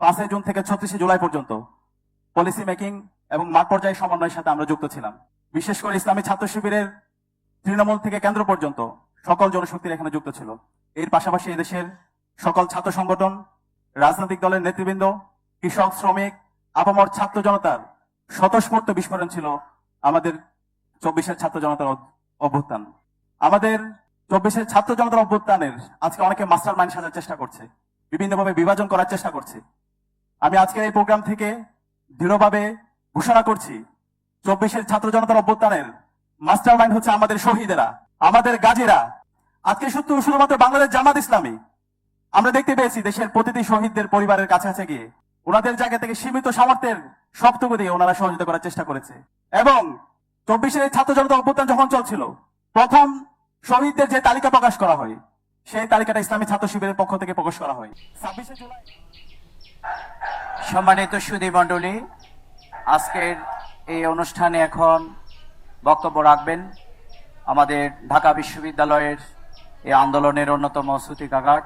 পাঁচই জুন থেকে ছত্রিশে জুলাই পর্যন্ত পলিসি মেকিং এবং মাঠ পর্যায়ে সমন্বয়ের সাথে আমরা যুক্ত ছিলাম। বিশেষ করে ইসলামী ছাত্র শিবিরের তৃণমূল থেকে কেন্দ্র পর্যন্ত সকল জনশক্তির এখানে যুক্ত ছিল। এর পাশাপাশি এদেশের সকল ছাত্র সংগঠন, রাজনৈতিক দলের নেতৃবৃন্দ, কৃষক, শ্রমিক, আপামর ছাত্র জনতার স্বতঃস্ফূর্ত বিস্ফোরণ ছিল আমাদের চব্বিশের ছাত্র জনতার অভ্যুত্থান। আমাদের চব্বিশের ছাত্র জনতার অভ্যুত্থানের আজকে অনেকে মাস্টার মাইন্ড সাজার চেষ্টা করছে, বিভিন্নভাবে বিভাজন করার চেষ্টা করছে। আমি আজকের এই প্রোগ্রাম থেকে দৃঢ়ভাবে ঘোষণা করছি, চব্বিশের ছাত্র জনতার অভ্যুত্থানের মাস্টার মাইন্ড হচ্ছে আমাদের শহীদেরা, আমাদের গাজীরা। আজকে শুধু শুধুমাত্র বাংলাদেশ জামাত ইসলামী। আমরা দেখতে পেয়েছি দেশের প্রতিটি শহীদদের পরিবারের কাছাকাছি গিয়ে ওনাদের জায়গা থেকে সীমিত সামর্থ্যের সবটুকু দিয়ে ওনারা সহযোগিতা করার চেষ্টা করেছে। এবং চব্বিশের ছাত্র জনতা অভ্যুত্থান যখন চলছিল, প্রথম শহীদদের যে তালিকা প্রকাশ করা হয়, সেই তালিকাটা ইসলামী ছাত্র শিবিরের পক্ষ থেকে প্রকাশ করা হয়। ছাব্বিশে জুলাই সম্মানিত সুদী মণ্ডলী, আজকের এই অনুষ্ঠানে এখন বক্তব্য রাখবেন আমাদের ঢাকা বিশ্ববিদ্যালয়ের এই আন্দোলনের অন্যতম শ্রুতিকাগার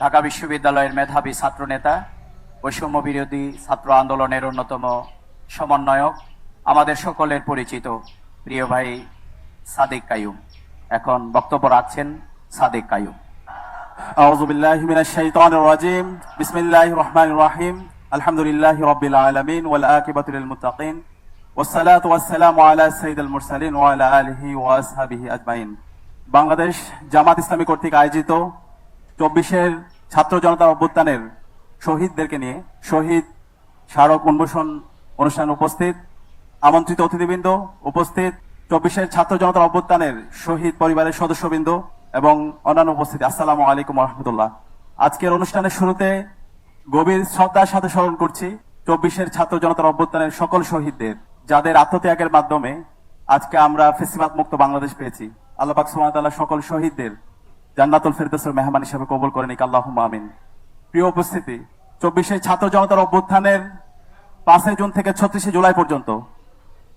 ঢাকা বিশ্ববিদ্যালয়ের মেধাবী ছাত্রনেতা, বৈষম্য বিরোধী ছাত্র আন্দোলনের অন্যতম সমন্বয়ক, আমাদের সকলের পরিচিত প্রিয় ভাই সাদেক কায়ুম এখন বক্তব্য রাখছেন সাদেক কায়ুম আউযু বিল্লাহি মিনাশ শাইতানির রাজিম। বিসমিল্লাহির রহিম। আলহামদুলিল্লাহ রবিল আলমিন ওয়াল আকিবাতুল মুতাকিন ওসালাত ওয়াসালাম আলা সঈদ আল মুরসালিন ওয়ালা আলহি ওয়াসহাবিহি আজমাইন। বাংলাদেশ জামাত ইসলামী কর্তৃক আয়োজিত চব্বিশের ছাত্র জনতা অভ্যুত্থানের শহীদদেরকে নিয়ে শহীদ স্মারক উন্মোষণ অনুষ্ঠান উপস্থিত আমন্ত্রিত অতিথিবৃন্দ উপস্থিত চব্বিশের ছাত্র জনতা অভ্যুত্থানের শহীদ পরিবারের সদস্যবৃন্দ এবং অন্যান্য উপস্থিত। আসসালামু আলাইকুম রহমতুল্লাহ। আজকের অনুষ্ঠানের শুরুতে গভীর শ্রদ্ধার সাথে স্মরণ করছি চব্বিশের ছাত্র জনতার অভ্যুত্থানের সকল শহীদদের, যাদের আত্মত্যাগের মাধ্যমে আজকে আমরা ফেসিবাদ মুক্ত বাংলাদেশ পেয়েছি। আল্লাহ পাক সুবহানাহু সকল শহীদদের জান্নাতুল ফেরদৌসের মেহমান হিসেবে কবুল করে নিক। আল্লাহুম্মা আমিন। প্রিয় উপস্থিতি চব্বিশে ছাত্র জনতার অভ্যুত্থানের পাঁচই জুন থেকে ছত্রিশে জুলাই পর্যন্ত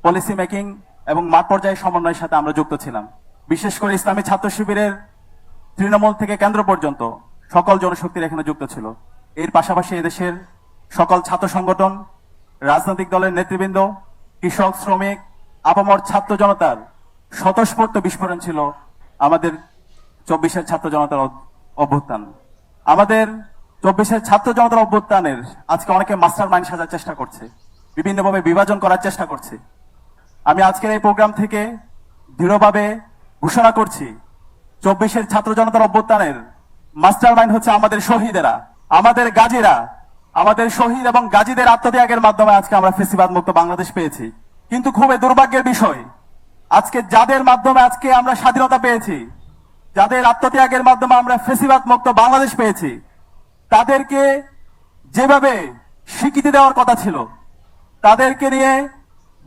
পলিসি মেকিং এবং মাঠ পর্যায়ে সমন্বয়ের সাথে আমরা যুক্ত ছিলাম। বিশেষ করে ইসলামী ছাত্র শিবিরের তৃণমূল থেকে কেন্দ্র পর্যন্ত সকল জনশক্তির এখানে যুক্ত ছিল। এর পাশাপাশি এদেশের সকল ছাত্র সংগঠন, রাজনৈতিক দলের নেতৃবৃন্দ, কৃষক, শ্রমিক, আপামর ছাত্র জনতার স্বতঃস্ফূর্ত বিস্ফোরণ ছিল আমাদের চব্বিশের ছাত্র জনতার অভ্যুত্থান। আমাদের চব্বিশের ছাত্র জনতার অভ্যুত্থানের আজকে অনেকে মাস্টার মাইন্ড সাজার চেষ্টা করছে, বিভিন্নভাবে বিভাজন করার চেষ্টা করছে। আমি আজকের এই প্রোগ্রাম থেকে দৃঢ়ভাবে ঘোষণা করছি, চব্বিশের ছাত্র জনতার অভ্যুত্থানের মাস্টার মাইন্ড হচ্ছে আমাদের শহীদেরা। আমাদের গাজীরা, আমাদের শহীদ এবং গাজীদের আত্মত্যাগের মাধ্যমে আজকে আমরা ফেসিবাদ মুক্ত বাংলাদেশ পেয়েছি। কিন্তু খুবই দুর্ভাগ্যের বিষয়, আজকে যাদের মাধ্যমে আজকে আমরা স্বাধীনতা পেয়েছি, যাদের আত্মত্যাগের মাধ্যমে আমরা ফেসিবাদ মুক্ত বাংলাদেশ পেয়েছি, তাদেরকে যেভাবে স্বীকৃতি দেওয়ার কথা ছিল, তাদেরকে নিয়ে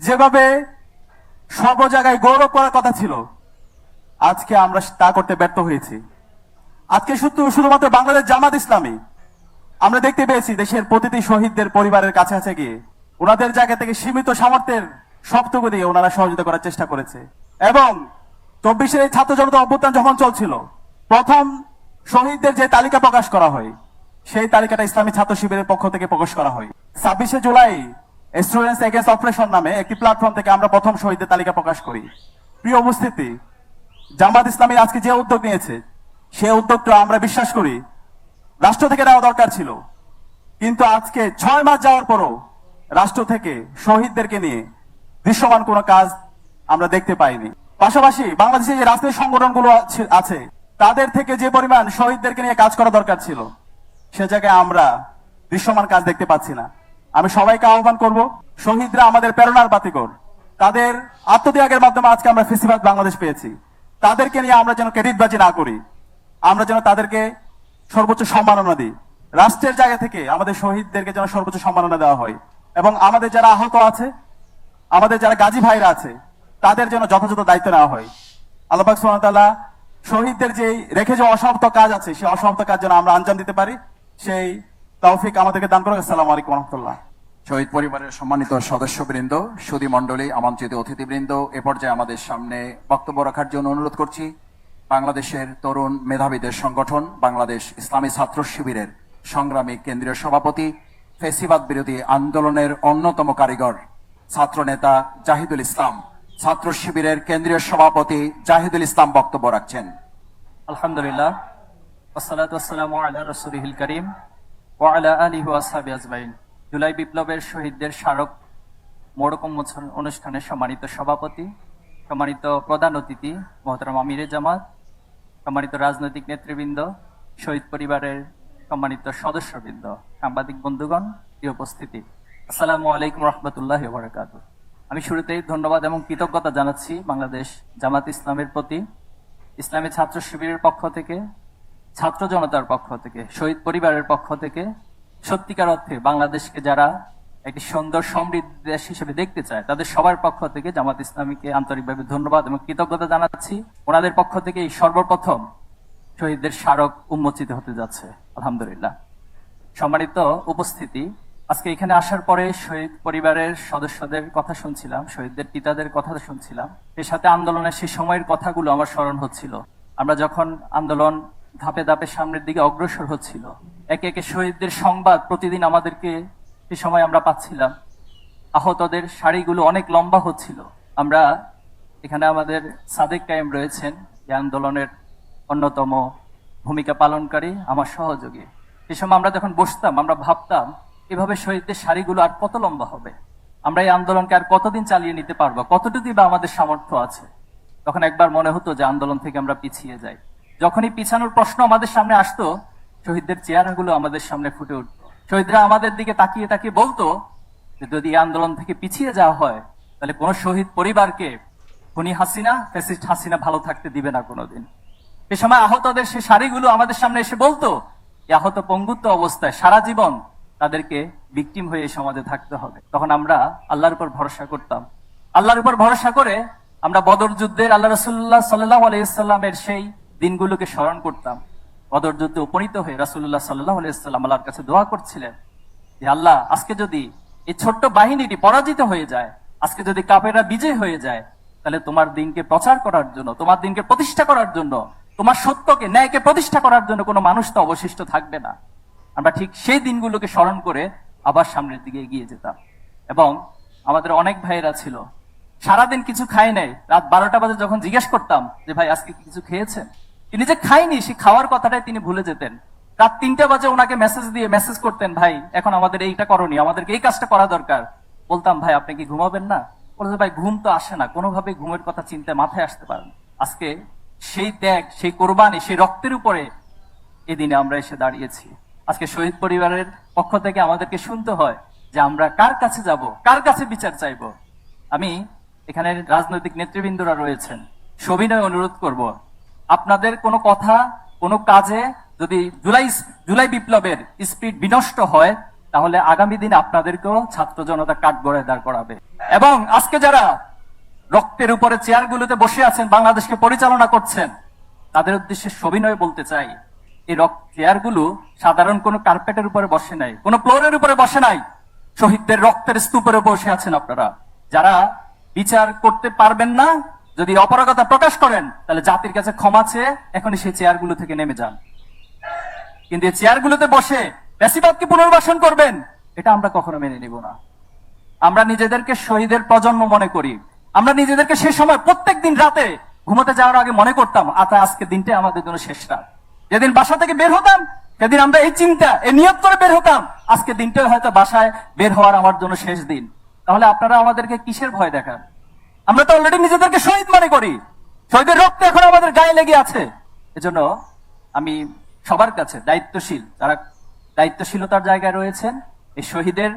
যেভাবে সর্ব জায়গায় গৌরব করার কথা ছিল, আজকে আমরা তা করতে ব্যর্থ হয়েছি। আজকে শুধু শুধুমাত্র বাংলাদেশ জামাত ইসলামী আমরা দেখতে পেয়েছি দেশের প্রতিটি শহীদদের পরিবারের কাছে আছে গিয়ে। ওনাদের জায়গা থেকে সীমিত সামর্থ্যের সবটুকু দিয়ে ওনারা সহযোগিতা করার চেষ্টা করেছে। এবং চব্বিশের এই ছাত্র জনতা অভ্যুত্থান যখন চলছিল, প্রথম শহীদদের যে তালিকা প্রকাশ করা হয়, সেই তালিকাটা ইসলামী ছাত্র শিবিরের পক্ষ থেকে প্রকাশ করা হয়। ছাব্বিশে জুলাই স্টুডেন্টস এগেন্স্ট অপারেশন নামে একটি প্ল্যাটফর্ম থেকে আমরা প্রথম শহীদদের তালিকা প্রকাশ করি। প্রিয় উপস্থিতি, জামাত ইসলামী আজকে যে উদ্যোগ নিয়েছে, সে উদ্যোগটা আমরা বিশ্বাস করি রাষ্ট্র থেকে নেওয়া দরকার ছিল। কিন্তু আজকে ছয় মাস যাওয়ার পরও রাষ্ট্র থেকে শহীদদেরকে নিয়ে দৃশ্যমান কোনো কাজ আমরা দেখতে পাইনি। পাশাপাশি বাংলাদেশে যে রাজনৈতিক সংগঠনগুলো আছে- আছে, তাদের থেকে যে পরিমাণ শহীদদেরকে নিয়ে কাজ করা দরকার ছিল, সে জায়গায় আমরা দৃশ্যমান কাজ দেখতে পাচ্ছি না। আমি সবাইকে আহ্বান করব, শহীদরা আমাদের প্রেরণার বাতিকর তাদের আত্মত্যাগের মাধ্যমে আজকে আমরা ফেসিবাদ বাংলাদেশ পেয়েছি। তাদেরকে নিয়ে আমরা যেন ক্রেডিটবাজি না করি। আমরা যেন তাদেরকে সর্বোচ্চ সম্মাননা দিই। রাষ্ট্রের জায়গা থেকে আমাদের শহীদদেরকে যেন সর্বোচ্চ সম্মাননা দেওয়া হয়। এবং আমাদের যারা আহত আছে, আমাদের যারা গাজী ভাইরা আছে, তাদের যেন যথাযথ দায়িত্ব নেওয়া হয়। আল্লাহ সুবহানাহু শহীদদের যে রেখে যে অসমাপ্ত কাজ আছে, সেই অসমাপ্ত কাজ যেন আমরা আঞ্জাম দিতে পারি। সেই তৌফিক আমাদেরকে দান করুন। আসসালামু আলাইকুম রহমতুল্লাহ। শহীদ পরিবারের সম্মানিত সদস্যবৃন্দ, সুদী মণ্ডলী, আমন্ত্রিত অতিথিবৃন্দ, এ পর্যায়ে আমাদের সামনে বক্তব্য রাখার জন্য অনুরোধ করছি। বাংলাদেশের তরুণ মেধাবীদের সংগঠন, বাংলাদেশ ইসলামী ছাত্র শিবিরের সংগ্রামী কেন্দ্রীয় সভাপতি, ফেসিবাদ বিরোধী আন্দোলনের অন্যতম কারিগর, ছাত্রনেতা জাহিদুল ইসলাম। ছাত্র শিবিরের কেন্দ্রীয় সভাপতি জাহিদুল ইসলাম বক্তব্য রাখছেন। আলহামদুলিল্লাহ। কারীম জুলাই বিপ্লবের শহীদদের স্মারক মোড়ক উন্মোচন অনুষ্ঠানের সম্মানিত সভাপতি, সম্মানিত প্রধান অতিথি, মোহতারাম আমিরে জামাত সম্মানিত রাজনৈতিক নেতৃবৃন্দ, শহীদ পরিবারের সম্মানিত সদস্যবৃন্দ, সাংবাদিক বন্ধুগণ উপস্থিতি। আসসালামু আলাইকুম রহমতুল্লাহ বারাকাতু আমি শুরুতেই ধন্যবাদ এবং কৃতজ্ঞতা জানাচ্ছি বাংলাদেশ জামাত ইসলামের প্রতি, ইসলামী ছাত্র শিবিরের পক্ষ থেকে, ছাত্র জনতার পক্ষ থেকে, শহীদ পরিবারের পক্ষ থেকে। সত্যিকার অর্থে বাংলাদেশকে যারা একটি সুন্দর সমৃদ্ধ দেশ হিসেবে দেখতে চায়। তাদের সবার পক্ষ থেকে জামাত ইসলামীকে আন্তরিকভাবে ধন্যবাদ এবং কৃতজ্ঞতা জানাচ্ছি। ওনাদের পক্ষ থেকে এই সর্বপ্রথম শহীদদের স্মারক উন্মোচিত হতে যাচ্ছে। আলহামদুলিল্লাহ। সম্মানিত উপস্থিতি, আজকে এখানে আসার পরে শহীদ পরিবারের সদস্যদের কথা শুনছিলাম, শহীদদের পিতাদের কথা শুনছিলাম। এর সাথে আন্দোলনের সেই সময়ের কথাগুলো আমার স্মরণ হচ্ছিল। আমরা যখন আন্দোলন ধাপে ধাপে সামনের দিকে অগ্রসর হচ্ছিল, একে একে শহীদদের সংবাদ প্রতিদিন আমাদেরকে সে সময় আমরা পাচ্ছিলাম, আহতদের শাড়িগুলো অনেক লম্বা হচ্ছিল। আমরা এখানে আমাদের সাদেক কায়েম রয়েছেন, এই আন্দোলনের অন্যতম ভূমিকা পালনকারী, আমার সহযোগী। সে সময় আমরা যখন বসতাম, আমরা ভাবতাম, এভাবে শহীদদের শাড়িগুলো আর কত লম্বা হবে? আমরা এই আন্দোলনকে আর কতদিন চালিয়ে নিতে পারব? কতটুকুই বা আমাদের সামর্থ্য আছে? তখন একবার মনে হতো যে আন্দোলন থেকে আমরা পিছিয়ে যাই। যখনই পিছানোর প্রশ্ন আমাদের সামনে আসতো, শহীদদের চেহারাগুলো আমাদের সামনে ফুটে উঠতো। শহীদরা আমাদের দিকে তাকিয়ে তাকিয়ে বলতো যে যদি এই আন্দোলন থেকে পিছিয়ে যাওয়া হয়, তাহলে কোন শহীদ পরিবারকে খুনি হাসিনা, ফ্যাসিস্ট হাসিনা ভালো থাকতে দিবে না কোনোদিন। এ সময় আহতদের সে শাড়িগুলো আমাদের সামনে এসে বলতো, এই আহত পঙ্গুত্ব অবস্থায় সারা জীবন তাদেরকে বিক্টিম হয়ে সমাজে থাকতে হবে। তখন আমরা আল্লাহর উপর ভরসা করতাম। আল্লাহর উপর ভরসা করে আমরা বদর যুদ্ধের আল্লাহ রসুল্লাহ সাল্লাহ আলাইসাল্লামের সেই দিনগুলোকে স্মরণ করতাম। বদর যুদ্ধে উপনীত হয়ে রাসুল্লাহ সাল্লাহ আলাইসাল্লাম আল্লাহর কাছে দোয়া করছিলেন যে, আল্লাহ, আজকে যদি এই ছোট্ট বাহিনীটি পরাজিত হয়ে যায়, আজকে যদি কাপেরা বিজয় হয়ে যায়, তাহলে তোমার দিনকে প্রচার করার জন্য, তোমার দিনকে প্রতিষ্ঠা করার জন্য, তোমার সত্যকে, ন্যায়কে প্রতিষ্ঠা করার জন্য কোনো মানুষ তো অবশিষ্ট থাকবে না। আমরা ঠিক সেই দিনগুলোকে স্মরণ করে আবার সামনের দিকে এগিয়ে যেতাম। এবং আমাদের অনেক ভাইয়েরা ছিল, সারাদিন কিছু খায় নাই, রাত বারোটা বাজে যখন জিজ্ঞেস করতাম যে, ভাই, আজকে কিছু খেয়েছেন? তিনি যে খাইনি সে খাওয়ার কথাটাই তিনি ভুলে যেতেন। রাত তিনটা বাজে ওনাকে মেসেজ দিয়ে মেসেজ করতেন, ভাই, এখন আমাদের এইটা করণীয় আমাদেরকে এই কাজটা করা দরকার। বলতাম, ভাই, আপনি কি ঘুমাবেন না? বলতে ভাই, ঘুম তো আসে না কোনোভাবে ঘুমের কথা চিন্তা মাথায় আসতে পারেন আজকে সেই ত্যাগ, সেই কোরবানি, সেই রক্তের উপরে এদিনে আমরা এসে দাঁড়িয়েছি। আজকে শহীদ পরিবারের পক্ষ থেকে আমাদেরকে শুনতে হয় যে আমরা কার কাছে যাব, কার কাছে বিচার চাইব। আমি এখানে রাজনৈতিক নেতৃবৃন্দরা রয়েছেন। সবিনয় অনুরোধ করব আপনাদের কোনো কথা, কোনো কাজে যদি জুলাই জুলাই বিপ্লবের স্পিড বিনষ্ট হয়, তাহলে আগামী দিন আপনাদেরকেও ছাত্র জনতা কাঠগড়ায় দাঁড় করাবে। এবং আজকে যারা রক্তের উপরে চেয়ারগুলোতে বসে আছেন, বাংলাদেশকে পরিচালনা করছেন, তাদের উদ্দেশ্যে সবিনয় বলতে চাই, এই রক্ত চেয়ারগুলো সাধারণ কোনো কার্পেটের উপরে বসে নাই, কোনো ফ্লোরের উপরে বসে নাই, শহীদদের রক্তের স্তূপের বসে আছেন আপনারা। যারা বিচার করতে পারবেন না যদি অপরাগতা প্রকাশ করেন, তাহলে জাতির কাছে ক্ষমা চেয়ে এখনই সেই চেয়ারগুলো থেকে নেমে যান। কিন্তু এই চেয়ারগুলোতে বসে বেশিরভাগকে পুনর্বাসন করবেন, এটা আমরা কখনো মেনে নিব না। আমরা নিজেদেরকে শহীদের প্রজন্ম মনে করি। আমরা নিজেদেরকে সে সময় প্রত্যেক দিন রাতে ঘুমোতে যাওয়ার আগে মনে করতাম আতা আজকে দিনটা আমাদের জন্য শেষ রাত। যেদিন বাসা থেকে বের হতাম, সেদিন আমরা এই চিন্তা, এই নিয়ত করে বের হতাম, আজকে দিনটা হয়তো বাসায় বের হওয়ার আমার জন্য শেষ দিন। তাহলে আপনারা আমাদেরকে কিসের ভয় দেখান? আমরা তো অলরেডি নিজেদেরকে শহীদ মনে করি। শহীদের রক্ত এখন আমাদের গায়ে লেগে আছে। এজন্য আমি সবার কাছে দায়িত্বশীল, যারা দায়িত্বশীলতার জায়গায় রয়েছেন, এই শহীদের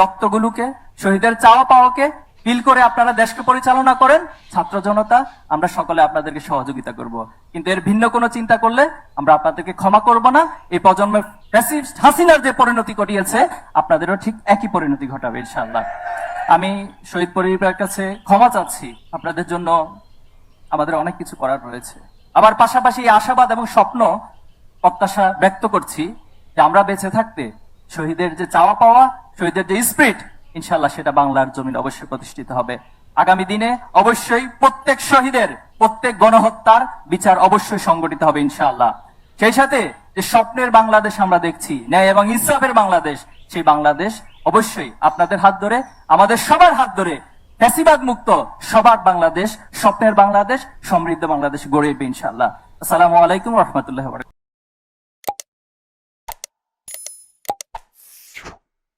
রক্তগুলোকে, শহীদের চাওয়া পাওয়াকে ফিল করে আপনারা দেশকে পরিচালনা করেন। ছাত্র জনতা, আমরা সকলে আপনাদেরকে সহযোগিতা করব। কিন্তু এর ভিন্ন কোনো চিন্তা করলে আমরা আপনাদেরকে ক্ষমা করব না। এই প্রজন্মের হাসিনার যে পরিণতি ঘটিয়েছে, আপনাদেরও ঠিক একই পরিণতি ঘটাবে, ইনশাআল্লাহ। আমি শহীদ পরিবারের কাছে ক্ষমা চাচ্ছি। আপনাদের জন্য আমাদের অনেক কিছু করার রয়েছে। আবার পাশাপাশি আশাবাদ এবং স্বপ্ন প্রত্যাশা ব্যক্ত করছি যে আমরা বেঁচে থাকতে শহীদের যে চাওয়া পাওয়া, শহীদের যে স্পিরিট ইনশাল্লাহ সেটা বাংলার জমিন অবশ্যই প্রতিষ্ঠিত হবে। আগামী দিনে অবশ্যই প্রত্যেক শহীদের, প্রত্যেক গণহত্যার বিচার অবশ্যই সংগঠিত হবে ইনশাআল্লাহ। সেই সাথে যে স্বপ্নের বাংলাদেশ আমরা দেখছি, ন্যায় এবং ইনসাফের বাংলাদেশ সেই বাংলাদেশ অবশ্যই আপনাদের হাত ধরে, আমাদের সবার হাত ধরে ফ্যাসিবাদ মুক্ত সবার বাংলাদেশ, স্বপ্নের বাংলাদেশ, সমৃদ্ধ বাংলাদেশ গড়ে উঠবে ইনশাআল্লাহ। আসসালামু আলাইকুম রহমতুল্লাহ